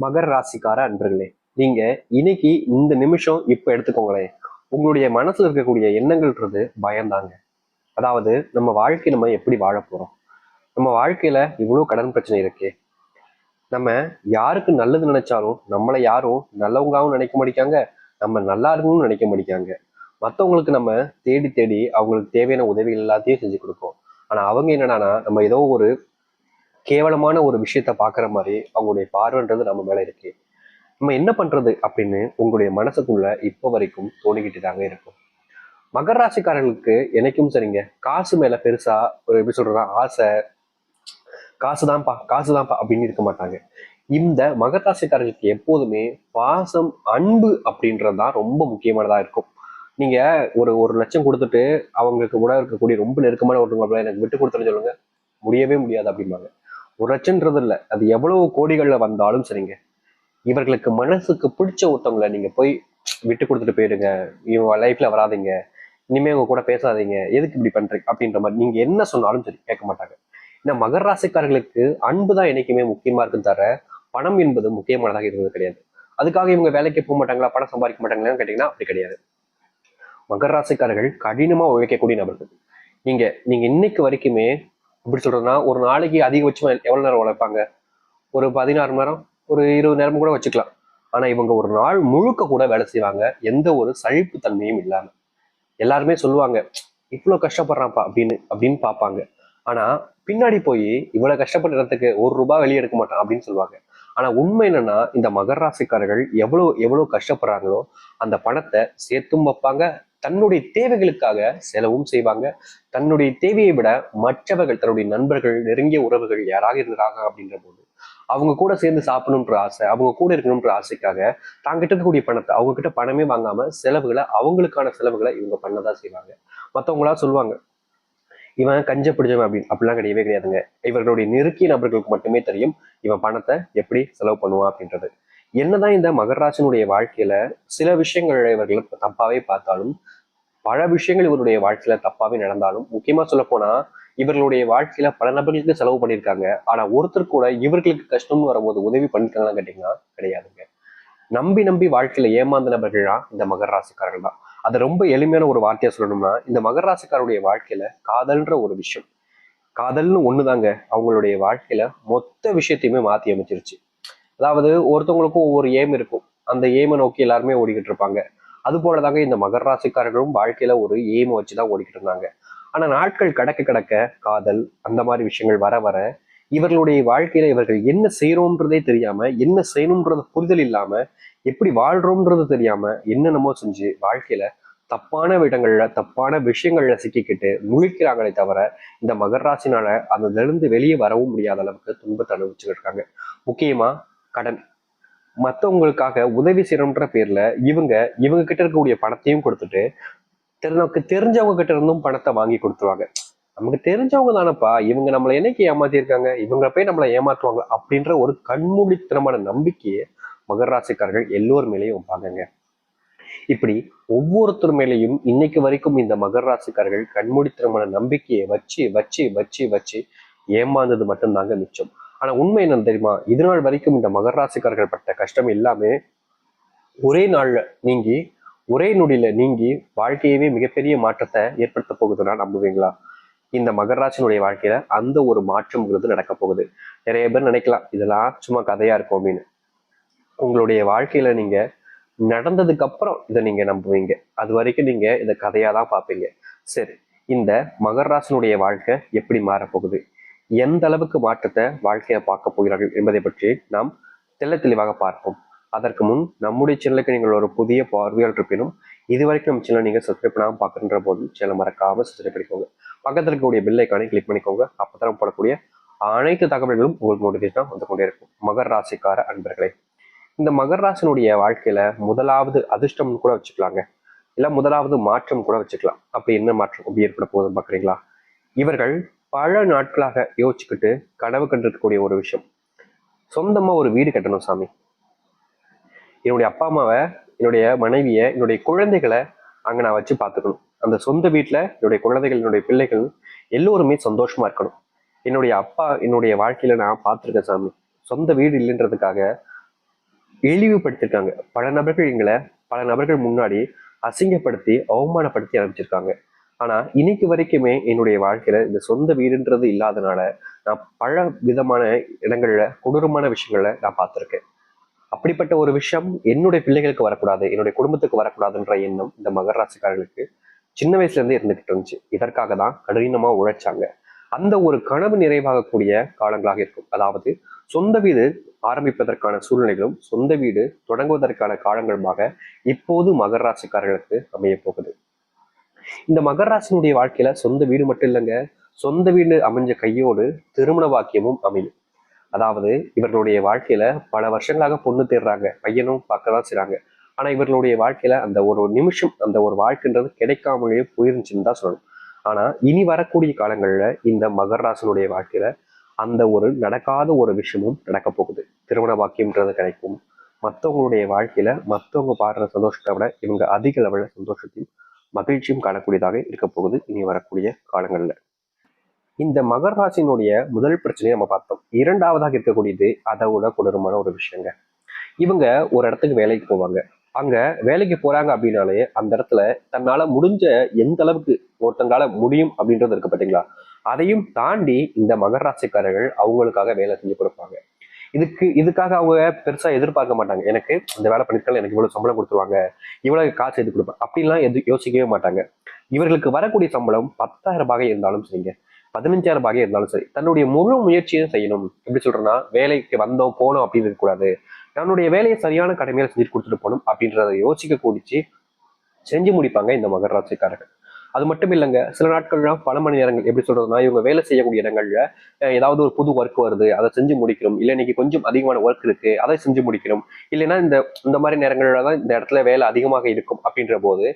மகர ராசிக்கார அன்பர்களே நீங்க இன்னைக்கு இந்த நிமிஷம் இப்ப எடுத்துக்கோங்களேன். உங்களுடைய மனசுல இருக்கக்கூடிய எண்ணங்கள்ன்றது பயம்தாங்க அதாவது நம்ம வாழ்க்கை நம்ம எப்படி வாழ போறோம்? நம்ம வாழ்க்கையில இவ்வளவு கடன் பிரச்சனை இருக்கு. நம்ம யாருக்கு நல்லது நினைச்சாலும் நம்மளை யாரும் நல்லவங்களாவும் நினைக்க மாட்டேங்காங்க நம்ம நல்லா இருக்கணும்னு நினைக்க மாட்டேங்காங்க மற்றவங்களுக்கு நம்ம தேடி தேடி அவங்களுக்கு தேவையான உதவிகள் எல்லாத்தையும் செஞ்சு கொடுப்போம். ஆனா அவங்க என்னன்னா நம்ம ஏதோ ஒரு கேவலமான ஒரு விஷயத்த பார்க்குற மாதிரி அவங்களுடைய பார்வைன்றது நம்ம மேலே இருக்கு. நம்ம என்ன பண்றது அப்படின்னு உங்களுடைய மனசுக்குள்ள இப்போ வரைக்கும் தோணிக்கிட்டு தாங்க இருக்கும். மகர ராசிக்காரர்களுக்கு என்னைக்கும் சரிங்க காசு மேல பெருசா ஒரு எப்படி சொல்றா ஆசை காசு தான்ப்பா காசு தான்ப்பா அப்படின்னு இருக்க மாட்டாங்க. இந்த மகர ராசிக்காரர்களுக்கு எப்போதுமே பாசம் அன்பு அப்படின்றது தான் ரொம்ப முக்கியமானதா இருக்கும். நீங்க ஒரு ஒரு லட்சம் கொடுத்துட்டு அவங்களுக்கு கூட இருக்கக்கூடிய ரொம்ப நெருக்கமான ஒருத்தவங்க எனக்கு விட்டு கொடுத்துட்டு சொல்லுங்க. முடியவே முடியாது அப்படிம்பாங்க. ஒரு லட்சம்ன்றது இல்லை அது எவ்வளவு கோடிகளில் வந்தாலும் சரிங்க. இவர்களுக்கு மனசுக்கு பிடிச்ச ஒருத்தவங்களை நீங்கள் போய் விட்டு கொடுத்துட்டு போயிடுங்க. இவங்க லைஃப்ல வராதீங்க. இனிமேல் உங்க கூட பேசாதீங்க. எதுக்கு இப்படி பண்ணுறீங்க அப்படின்ற மாதிரி நீங்க என்ன சொன்னாலும் சரி கேட்க மாட்டாங்க. ஏன்னா மகர ராசிக்காரர்களுக்கு அன்பு தான் என்றைக்குமே முக்கியமா இருக்குன்னு தர பணம் என்பது முக்கியமானதாக இருந்தது கிடையாது. அதுக்காக இவங்க வேலைக்கு போக மாட்டாங்களா பணம் சம்பாதிக்க மாட்டாங்களான்னு கேட்டிங்கன்னா அப்படி கிடையாது. மகர ராசிக்காரர்கள் கடினமா உழைக்கக்கூடிய நபர்கள். நீங்கள் நீங்கள் இன்னைக்கு வரைக்குமே எப்படி சொல்றதுன்னா ஒரு நாளைக்கு அதிகபட்சமா எவ்வளவு நேரம் உழைப்பாங்க? ஒரு பதினாறு மணி நேரம் ஒரு இருபது நேரம் கூட வச்சுக்கலாம். ஆனா இவங்க ஒரு நாள் முழுக்க கூட வேலை செய்வாங்க. எந்த ஒரு சழிப்பு தன்மையும் இல்லாம. எல்லாருமே சொல்லுவாங்க இவ்வளவு கஷ்டப்படுறான்ப்பா அப்படின்னு அப்படின்னு பார்ப்பாங்க. ஆனா பின்னாடி போய் இவ்வளவு கஷ்டப்பட்ட இடத்துக்கு ஒரு ரூபாய் வெளியே எடுக்க மாட்டான் அப்படின்னு சொல்லுவாங்க. ஆனா உண்மை என்னன்னா இந்த மகர ராசிக்காரர்கள் எவ்வளவு எவ்வளவு கஷ்டப்படுறாங்களோ அந்த பணத்தை சேர்த்தும் வைப்பாங்க தன்னுடைய தேவைகளுக்காக செலவும் செய்வாங்க. தன்னுடைய தேவையை விட மற்றவர்கள் தன்னுடைய நண்பர்கள் நெருங்கிய உறவுகள் யாராக இருந்தாங்க அப்படின்ற போது அவங்க கூட சேர்ந்து சாப்பிடணுன்ற ஆசை அவங்க கூட இருக்கணும்ன்ற ஆசைக்காக தாங்கிட்ட இருக்கக்கூடிய பணத்தை அவங்க கிட்ட பணமே வாங்காம செலவுகளை அவங்களுக்கான செலவுகளை இவங்க பண்ணதான் செய்வாங்க. மற்றவங்களா சொல்லுவாங்க இவன் கஞ்ச பிடிச்சவன் அப்படின்னு அப்படிலாம் கிடையவே கிடையாதுங்க. இவர்களுடைய நெருக்கிய நபர்களுக்கு மட்டுமே தெரியும் இவன் பணத்தை எப்படி செலவு பண்ணுவான் அப்படின்றது. என்னதான் இந்த மகராசனுடைய வாழ்க்கையில சில விஷயங்கள் இவர்கள் தப்பாவே பார்த்தாலும் பல விஷயங்கள் இவருடைய வாழ்க்கையில தப்பாவே நடந்தாலும் முக்கியமா சொல்ல போனா இவர்களுடைய வாழ்க்கையில பல நபர்களுக்கு செலவு பண்ணியிருக்காங்க. ஆனா ஒருத்தர் கூட இவர்களுக்கு கஷ்டம்னு வரும்போது உதவி பண்ணிருக்காங்களான்னு கேட்டீங்கன்னா கிடையாதுங்க. நம்பி நம்பி வாழ்க்கையில ஏமாந்த நபர்கள் தான் இந்த மகர ராசிக்காரர்கள் தான். அதை ரொம்ப எளிமையான ஒரு வார்த்தையா சொல்லணும்னா இந்த மகர வாழ்க்கையில காதல்ன்ற ஒரு விஷயம் காதல்னு ஒண்ணுதாங்க அவங்களுடைய வாழ்க்கையில மொத்த விஷயத்தையுமே மாத்தி அமைச்சிருச்சு. அதாவது ஒருத்தவங்களுக்கும் ஒவ்வொரு ஏம் இருக்கும். அந்த ஏமை நோக்கி எல்லாருமே ஓடிக்கிட்டு இருப்பாங்க. அது போலதாங்க இந்த மகர ராசிக்காரர்களும் வாழ்க்கையில ஒரு ஏமை வச்சுதான் ஓடிக்கிட்டு இருந்தாங்க. ஆனா நாட்கள் கடக்க கடக்க காதல் அந்த மாதிரி விஷயங்கள் வர வர இவர்களுடைய வாழ்க்கையில இவர்கள் என்ன செய்யறோம்ன்றதே தெரியாம என்ன செய்யணும்ன்றது புரிதல் இல்லாம எப்படி வாழ்றோம்ன்றது தெரியாம என்னென்னமோ செஞ்சு வாழ்க்கையில தப்பான விடங்கள்ல தப்பான விஷயங்கள்ல சிக்கிக்கிட்டு முழிக்கிறாங்களே தவிர இந்த மகர ராசினால அதுல இருந்து வெளியே வரவும் முடியாத அளவுக்கு துன்பத்தை அனுபவிச்சுக்கிட்டு இருக்காங்க. முக்கியமா கடன். மற்றவங்களுக்காக உதவி செய்யணுன்ற பேர்ல இவங்க இவங்க கிட்ட இருக்கக்கூடிய பணத்தையும் கொடுத்துட்டு நமக்கு தெரிஞ்சவங்க கிட்ட இருந்தும் பணத்தை வாங்கி கொடுத்துருவாங்க. நமக்கு தெரிஞ்சவங்க தானப்பா. இவங்க நம்மளை என்னைக்கு ஏமாத்திருக்காங்க? இவங்க போய் நம்மளை ஏமாத்துவாங்க அப்படின்ற ஒரு கண்மூடித்தனமான நம்பிக்கையை மகர ராசிக்காரர்கள் எல்லோர் மேலேயும் வைப்பாங்க இப்படி ஒவ்வொருத்தர் மேலேயும் இன்னைக்கு வரைக்கும் இந்த மகர ராசிக்காரர்கள் கண்மூடித்தனமான நம்பிக்கையை வச்சு வச்சு வச்சு வச்சு ஏமாந்தது மட்டும்தாங்க மிச்சம். ஆனா உண்மை என்னன்னு தெரியுமா? இது நாள் வரைக்கும் இந்த மகர ராசிக்காரர்கள் பட்ட கஷ்டம் எல்லாமே ஒரே நாள்ல நீங்கி ஒரே நொடியில நீங்கி வாழ்க்கையவே மிகப்பெரிய மாற்றத்தை ஏற்படுத்த போகுதுன்னா நம்புவீங்களா? இந்த மகராசினுடைய வாழ்க்கையில அந்த ஒரு மாற்றம்ங்கிறது நடக்க போகுது. நிறைய பேர் நினைக்கலாம் இதெல்லாம் சும்மா கதையா இருக்கும் அப்படின்னு. உங்களுடைய வாழ்க்கையில நீங்க நடந்ததுக்கு அப்புறம் இதை நீங்க நம்புவீங்க. அது வரைக்கும் நீங்க இதை கதையா தான் பார்ப்பீங்க. சரி இந்த மகராசனுடைய வாழ்க்கை எப்படி மாறப்போகுது எந்த அளவுக்கு மாற்றத்தை வாழ்க்கையை பார்க்க போகிறார்கள் என்பதை பற்றி நாம் தெல்ல தெளிவாக பார்ப்போம். அதற்கு முன் நம்முடைய சேனலுக்கு நீங்கள் ஒரு புதிய பார்வையால் இருப்பினும் இது வரைக்கும் நம்ம சேனல் நீங்கள் சப்ஸ்கிரைப் பண்ணாமல் பார்க்குற போதும் சேனல் மறக்காம சப்ஸ்கிரைப் பண்ணிக்கோங்க. பக்கத்தில் இருக்கக்கூடிய பில் ஐக்கானை கிளிக் பண்ணிக்கோங்க. அப்பதான் போடக்கூடிய அனைத்து தகவல்களும் உங்களுக்கு நோட்டிஃபிகேஷன் வந்து கொண்டே இருக்கும். மகர் ராசிக்கார அன்பர்களே இந்த மகர் ராசினுடைய வாழ்க்கையில முதலாவது அதிர்ஷ்டம்னு கூட வச்சுக்கலாங்க. இல்ல முதலாவது மாற்றம் கூட வச்சுக்கலாம். அப்படி என்ன மாற்றம் அப்படி ஏற்பட போகுதுன்னு பாக்குறீங்களா இவர்கள் பல நாட்களாக யோசிச்சுக்கிட்டு கனவு கண்டிருக்கக்கூடிய ஒரு விஷயம். சொந்தமாக ஒரு வீடு கட்டணும் சாமி. என்னுடைய அப்பா அம்மாவை என்னுடைய மனைவியை என்னுடைய குழந்தைகளை அங்கே நான் வச்சு பார்த்துக்கணும். அந்த சொந்த வீட்டில் என்னுடைய குழந்தைகள் என்னுடைய பிள்ளைகள் எல்லோருமே சந்தோஷமாக இருக்கணும். என்னுடைய அப்பா என்னுடைய வாழ்க்கையில் நான் பார்த்துருக்கேன் சாமி. சொந்த வீடு இல்லைன்றதுக்காக இழிவுபடுத்திருக்காங்க பல நபர்கள் எங்களை பல நபர்கள் முன்னாடி அசிங்கப்படுத்தி அவமானப்படுத்தி அனுப்பிச்சிருக்காங்க. ஆனால் இன்னைக்கு வரைக்குமே என்னுடைய வாழ்க்கையில் இந்த சொந்த வீடுன்றது இல்லாதனால நான் பல விதமான இடங்களில் கொடூரமான விஷயங்களை நான் பார்த்துருக்கேன். அப்படிப்பட்ட ஒரு விஷயம் என்னுடைய பிள்ளைகளுக்கு வரக்கூடாது என்னுடைய குடும்பத்துக்கு வரக்கூடாதுன்ற எண்ணம் இந்த மகர ராசிக்காரர்களுக்கு சின்ன வயசுலேருந்தே இருந்துகிட்டு இருந்துச்சு. இதற்காக தான் கடினமாக உழைச்சாங்க. அந்த ஒரு கனவு நிறைவாகக்கூடிய காலங்களாக இருக்கும். அதாவது சொந்த வீடு ஆரம்பிப்பதற்கான சூழ்நிலைகளும் சொந்த வீடு தொடங்குவதற்கான காலங்களுமாக இப்போது மகர ராசிக்காரர்களுக்கு அமைய போகுது. இந்த மகர ராசினுடைய வாழ்க்கையில சொந்த வீடு மட்டும் இல்லைங்க. சொந்த வீடு அமைஞ்ச கையோடு திருமண வாக்கியமும் அமையும். அதாவது இவர்களுடைய வாழ்க்கையில பல வருஷங்களாக பொண்ணு தேடுறாங்க. பையனும் பார்க்க தான் செய்றாங்க. ஆனா இவர்களுடைய வாழ்க்கையில அந்த ஒரு நிமிஷம் அந்த ஒரு வாழ்க்கைன்றது கிடைக்காமலேயே போயிருந்துச்சுன்னு தான் சொல்லணும். ஆனா இனி வரக்கூடிய காலங்கள்ல இந்த மகராசனுடைய வாழ்க்கையில அந்த ஒரு நடக்காத ஒரு விஷயமும் நடக்க போகுது. திருமண வாக்கியம்ன்றது கிடைக்கும். மற்றவங்களுடைய வாழ்க்கையில மற்றவங்க பாடுற சந்தோஷத்தை விட இவங்க அதிக லெவலில் சந்தோஷத்தையும் மகிழ்ச்சியும் காணக்கூடியதாக இருக்க போகுது. இனி வரக்கூடிய காலங்களில். இந்த மகர ராசினுடைய முதல் பிரச்சனையை நம்ம பார்த்தோம். இரண்டாவதாக இருக்கக்கூடியது அதை விட கொடூரமான ஒரு விஷயங்க. இவங்க ஒரு இடத்துக்கு வேலைக்கு போவாங்க. அங்க வேலைக்கு போறாங்க அப்படின்னாலே அந்த இடத்துல தன்னால முடிஞ்ச எந்த அளவுக்கு ஒருத்தங்களால முடியும் அப்படின்றது இருக்கு பார்த்தீங்களா அதையும் தாண்டி இந்த மகராசிக்காரர்கள் அவங்களுக்காக வேலை செஞ்சு கொடுப்பாங்க. இதுக்கு இதுக்காக அவங்க பெருசாக எதிர்பார்க்க மாட்டாங்க. எனக்கு இந்த வேலை பண்ணிருக்காங்க எனக்கு இவ்வளோ சம்பளம் கொடுத்துருவாங்க இவ்வளோ காசு எது கொடுப்பேன் அப்படின்லாம் எது யோசிக்கவே மாட்டாங்க. இவர்களுக்கு வரக்கூடிய சம்பளம் பத்தாயிரம் ரூபாய் இருந்தாலும் சரிங்க. பதினஞ்சாயிரம் ரூபாய் இருந்தாலும் சரி. தன்னுடைய முழு முயற்சியும் செய்யணும். எப்படி சொல்றேன்னா வேலைக்கு வந்தோம் போனோம் அப்படின்னு இருக்கக்கூடாது. தன்னுடைய வேலையை சரியான கடமையில செஞ்சு கொடுத்துட்டு போகணும் அப்படின்றத யோசிக்க கூடிச்சு செஞ்சு முடிப்பாங்க இந்த மகராசிக்காரர்கள் அது மட்டும் இல்லைங்க சில நாட்கள்லாம் பல மணி நேரங்கள் எப்படி சொல்றதுன்னா இவங்க வேலை செய்யக்கூடிய இடங்கள்ல ஏதாவது ஒரு புது ஒர்க் வருது அதை செஞ்சு முடிக்கணும். இல்லை இன்னைக்கு கொஞ்சம் அதிகமான ஒர்க் இருக்கு அதை செஞ்சு முடிக்கணும். இல்லைன்னா இந்த இந்த மாதிரி நேரங்கள்ல தான் இந்த இடத்துல வேலை அதிகமாக இருக்கும் அப்படின்ற போது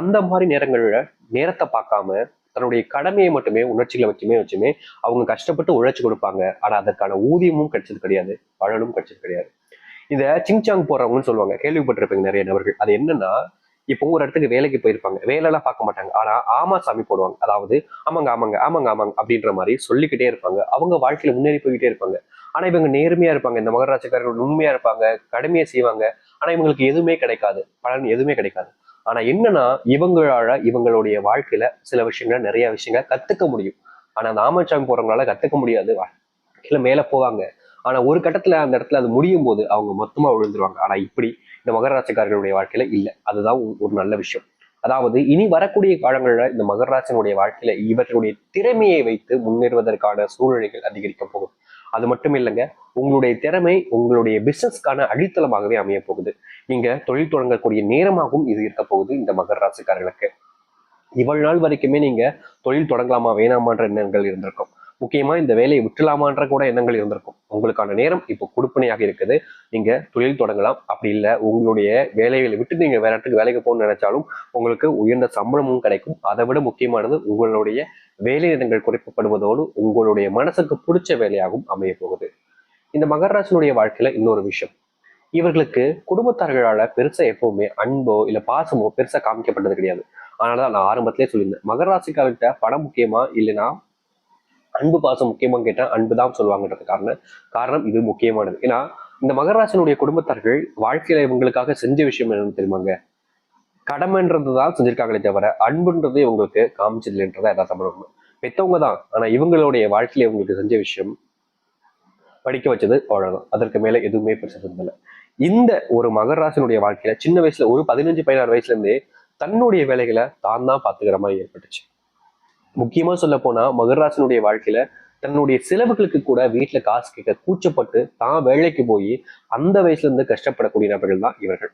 அந்த மாதிரி நேரங்கள்ல நேரத்தை பார்க்காம தன்னுடைய கடமையை மட்டுமே உணர்ச்சிகளை வச்சுமே வச்சுமே அவங்க கஷ்டப்பட்டு உழைச்சி கொடுப்பாங்க. ஆனா அதற்கான ஊதியமும் கிடைச்சது கிடையாது பலனும் கிடைச்சது கிடையாது. இதை சிங்சாங் போறவங்கன்னு சொல்லுவாங்க. கேள்விப்பட்டிருப்பீங்க நிறைய நபர்கள். அது என்னன்னா இப்போ ஒரு இடத்துக்கு வேலைக்கு போயிருப்பாங்க. வேலைலாம் பார்க்க மாட்டாங்க. ஆனா ஆமா சாமி போடுவாங்க. அதாவது ஆமாங்க ஆமாங்க ஆமாங்க ஆமாங்க அப்படின்ற மாதிரி சொல்லிக்கிட்டே இருப்பாங்க. அவங்க வாழ்க்கையில முன்னேறி போய்கிட்டே இருப்பாங்க. ஆனா இவங்க நேர்மையா இருப்பாங்க. இந்த மகராட்சிக்காரர்கள் உண்மையா இருப்பாங்க. கடுமையாக செய்வாங்க. ஆனா இவங்களுக்கு எதுவுமே கிடைக்காது. பலன் எதுவுமே கிடைக்காது. ஆனா என்னன்னா இவங்களால இவங்களுடைய வாழ்க்கையில சில விஷயங்கள் நிறைய விஷயங்களை கத்துக்க முடியும். ஆனா அந்த ஆமச்சாமி போறவங்களால கத்துக்க முடியாது. வாழ்க்கையில மேல போவாங்க. ஆனா ஒரு கட்டத்துல அந்த இடத்துல அது முடியும் போது அவங்க மொத்தமா விழுந்துருவாங்க. ஆனா இப்படி இந்த மகர ராசிக்காரர்களுடைய வாழ்க்கையில இல்ல. அதுதான் ஒரு- நல்ல விஷயம். அதாவது இனி வரக்கூடிய காலங்களில் இந்த மகர வாழ்க்கையில இவர்களுடைய திறமையை வைத்து முன்னேறுவதற்கான சூழ்நிலைகள் அதிகரிக்க போகுது. அது மட்டும் இல்லைங்க உங்களுடைய திறமை உங்களுடைய பிசினஸ்க்கான அடித்தளமாகவே அமைய போகுது. நீங்க தொழில் தொடங்கக்கூடிய நேரமாகவும் இது இருக்க போகுது இந்த மகர ராசிக்காரர்களுக்கு. இவ்வளவு நாள் வரைக்குமே நீங்க தொழில் தொடங்கலாமா வேணாமான்ற எண்ணங்கள் இருந்திருக்கும். முக்கியமா இந்த வேலையை விட்டுலாமான்ற கூட எண்ணங்கள் இருந்திருக்கும். உங்களுக்கான நேரம் இப்போ கொடுப்பனையாக இருக்குது. நீங்க தொழில் தொடங்கலாம். அப்படி இல்லை உங்களுடைய வேலைகளை விட்டு நீங்க வேற இடத்துக்கு வேலைக்கு போகணும்னு நினைச்சாலும் உங்களுக்கு உயர்ந்த சம்பளமும் கிடைக்கும். அதை விட முக்கியமானது உங்களுடைய வேலை நேரங்கள் குறைக்கப்படுவதோடு உங்களுடைய மனசுக்கு பிடிச்ச வேலையாகவும் அமைய போகுது. இந்த மகராசனுடைய வாழ்க்கையில இன்னொரு விஷயம். இவர்களுக்கு குடும்பத்தார்களால பெருசா எப்பவுமே அன்போ இல்ல பாசமோ பெருசா காமிக்கப்பட்டது கிடையாது. அதனாலதான் நான் ஆரம்பத்திலே சொல்லியிருந்தேன் மகராசிக்கார்கிட்ட பணம் முக்கியமா இல்லைன்னா அன்பு பாசம் முக்கியமாக கேட்டா அன்பு தான் சொல்லுவாங்கன்றது காரணம். காரணம் இது முக்கியமானது. ஏன்னா இந்த மகராசனுடைய குடும்பத்தார்கள் வாழ்க்கையில இவங்களுக்காக செஞ்ச விஷயம் என்னன்னு தெரியுமாங்க? கடமைன்றது தான் செஞ்சிருக்காங்களே தவிர அன்புன்றது இவங்களுக்கு காமிச்சது இல்லைன்றதா யதார்த்தமான உண்மை. பெத்தவங்க தான். ஆனா இவங்களுடைய வாழ்க்கையில இவங்களுக்கு செஞ்ச விஷயம் படிக்க வச்சது அவ்வளவுதான். அதற்கு மேல எதுவுமே பெருசாக இருந்ததில்லை இந்த ஒரு மகராசனுடைய வாழ்க்கையில சின்ன வயசுல ஒரு பதினஞ்சு பதினாறு வயசுல இருந்தே தன்னுடைய வேலைகளை தான் தான் பாத்துக்கிற மாதிரி ஏற்பட்டுச்சு. முக்கியமா சொல்ல போனா மகராசனுடைய வாழ்க்கையில தன்னுடைய செலவுகளுக்கு கூட வீட்டுல காசு கேட்க கூச்சப்பட்டு தான் வேலைக்கு போய் அந்த வயசுல இருந்து கஷ்டப்படக்கூடிய நபர்கள் தான் இவர்கள்.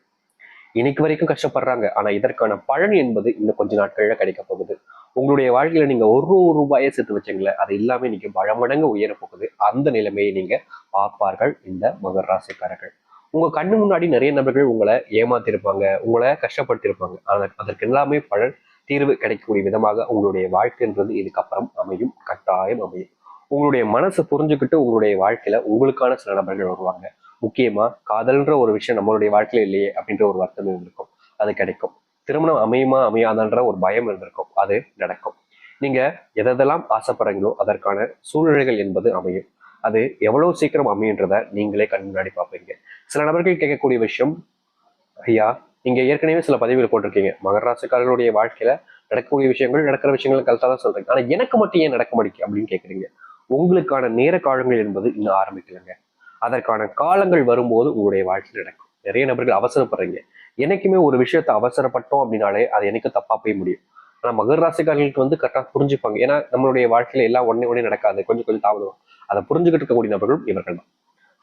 இன்னைக்கு வரைக்கும் கஷ்டப்படுறாங்க. ஆனா இதற்கான பலன் என்பது இன்னும் கொஞ்ச நாட்கள்ல கிடைக்க போகுது. உங்களுடைய வாழ்க்கையில நீங்க ஒரு ஒரு ரூபாயை சேர்த்து வச்சீங்களே அது எல்லாமே இன்னைக்கு பல மடங்கு உயர போகுது. அந்த நிலைமையை நீங்க பார்ப்பார்கள் இந்த மகர ராசிக்காரர்கள் உங்க கண்ணு முன்னாடி நிறைய நபர்கள் உங்களை ஏமாத்திருப்பாங்க உங்களை கஷ்டப்படுத்தியிருப்பாங்க ஆனா அதற்கு எல்லாமே பலன் தீர்வு கிடைக்கக்கூடிய விதமாக உங்களுடைய வாழ்க்கைன்றது இதுக்கப்புறம் அமையும் கட்டாயம் அமையும். உங்களுடைய மனசை புரிஞ்சுக்கிட்டு உங்களுடைய வாழ்க்கையில உங்களுக்கான சில நபர்கள் வருவாங்க. முக்கியமா காதல்ன்ற ஒரு விஷயம் நம்மளுடைய வாழ்க்கையில இல்லையே அப்படின்ற ஒரு வருத்தம் இருந்திருக்கும். அது கிடைக்கும். திருமணம் அமையுமா அமையாதான்ற ஒரு பயம் இருந்திருக்கும். அது நடக்கும். நீங்க எதெல்லாம் ஆசைப்படுறீங்களோ அதற்கான சூழ்நிலைகள் என்பது அமையும். அது எவ்வளவு சீக்கிரம் அமையுன்றத நீங்களே கண் முன்னாடி பார்ப்பீங்க. சில நபர்கள் கேட்கக்கூடிய விஷயம் ஐயா நீங்க ஏற்கனவே சில பதிவுகள் போட்டிருக்கீங்க. மகர ராசிக்காரர்களுடைய வாழ்க்கையில நடக்கக்கூடிய விஷயங்கள் நடக்கிற விஷயங்கள் கரெக்டாக தான் சொல்றீங்க. ஆனா எனக்கு மட்டும் ஏன் நடக்க மாட்டேங்க அப்படின்னு கேட்குறீங்க உங்களுக்கான நேர காலங்கள் என்பது இன்னும் ஆரம்பிக்கலைங்க. அதற்கான காலங்கள் வரும்போது உங்களுடைய வாழ்க்கையில் நடக்கும். நிறைய நபர்கள் அவசரப்படுறீங்க. என்னைக்குமே ஒரு விஷயத்தை அவசரப்பட்டோம் அப்படின்னாலே அது எனக்கு தப்பா போய் முடியும். ஆனா மகர ராசிக்காரர்களுக்கு வந்து கரெக்டாக புரிஞ்சுப்பாங்க. ஏன்னா நம்மளுடைய வாழ்க்கையில எல்லாம் ஒன்னே ஒன்னே நடக்காது. கொஞ்சம் கொஞ்சம் தாமதம். அதை புரிஞ்சுக்கிட்டு இருக்கக்கூடிய நபர்களும் இவர்கள் தான்.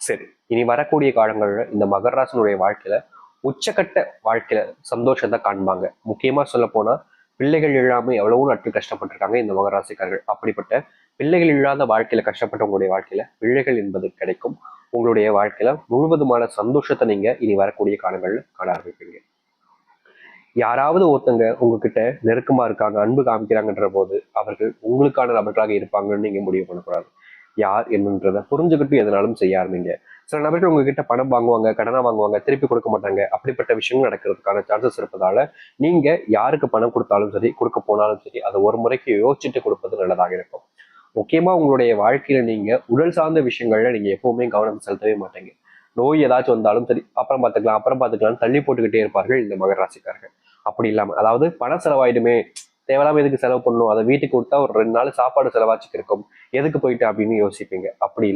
சரி இனி வரக்கூடிய காலங்கள்ல இந்த மகர ராசினுடைய வாழ்க்கையில உச்சக்கட்ட வாழ்க்கையில சந்தோஷத்தை காண்பாங்க. முக்கியமா சொல்ல போனா பிள்ளைகள் இல்லாம எவ்வளவோ நாட்கள் கஷ்டப்பட்டிருக்காங்க இந்த மகராசிக்காரர்கள் அப்படிப்பட்ட பிள்ளைகள் இல்லாத வாழ்க்கையில கஷ்டப்பட்டவங்களுடைய வாழ்க்கையில பிள்ளைகள் என்பது கிடைக்கும். உங்களுடைய வாழ்க்கையில முழுவதுமான சந்தோஷத்தை நீங்க இனி வரக்கூடிய காலங்கள்ல காண ஆரம்பிப்பீங்க. யாராவது ஒருத்தங்க உங்ககிட்ட நெருக்கமா இருக்காங்க அன்பு காமிக்கிறாங்கன்ற போது அவர்கள் உங்களுக்கான நபர்களாக இருப்பாங்கன்னு நீங்க முடிவு பண்ணக்கூடாது. யார் என்னன்றதை புரிஞ்சுக்கிட்டு எதனாலும் செய்ய ஆரம்பிங்க. சில நபர்கள் உங்ககிட்ட பணம் வாங்குவாங்க கடனா வாங்குவாங்க திருப்பி கொடுக்க மாட்டாங்க. அப்படிப்பட்ட விஷயங்கள் நடக்கிறதுக்கான சான்சஸ் இருப்பதால நீங்க யாருக்கு பணம் கொடுத்தாலும் சரி கொடுக்க போனாலும் சரி அதை ஒரு முறைக்கு யோசிச்சுட்டு கொடுப்பது நல்லதாக இருக்கும். முக்கியமா உங்களுடைய வாழ்க்கையில நீங்க உடல் சார்ந்த விஷயங்கள்ல நீங்க எப்பவுமே கவனம் செலுத்தவே மாட்டீங்க. நோய் ஏதாச்சும் வந்தாலும் சரி அப்புறம் பார்த்துக்கலாம் அப்புறம் பார்த்துக்கலாம் தள்ளி போட்டுக்கிட்டே இருப்பார்கள் இந்த மகர ராசிக்காரர்கள். அப்படி இல்லாம அதாவது பண செலவாயிடுமே தேவையில்லாம எதுக்கு செலவு பண்ணணும் அதை வீட்டுக்கு கொடுத்தா ஒரு ரெண்டு நாள் சாப்பாடு செலவாச்சுக்கு இருக்கும் எதுக்கு போயிட்டு அப்படின்னு யோசிப்பீங்க. அப்படி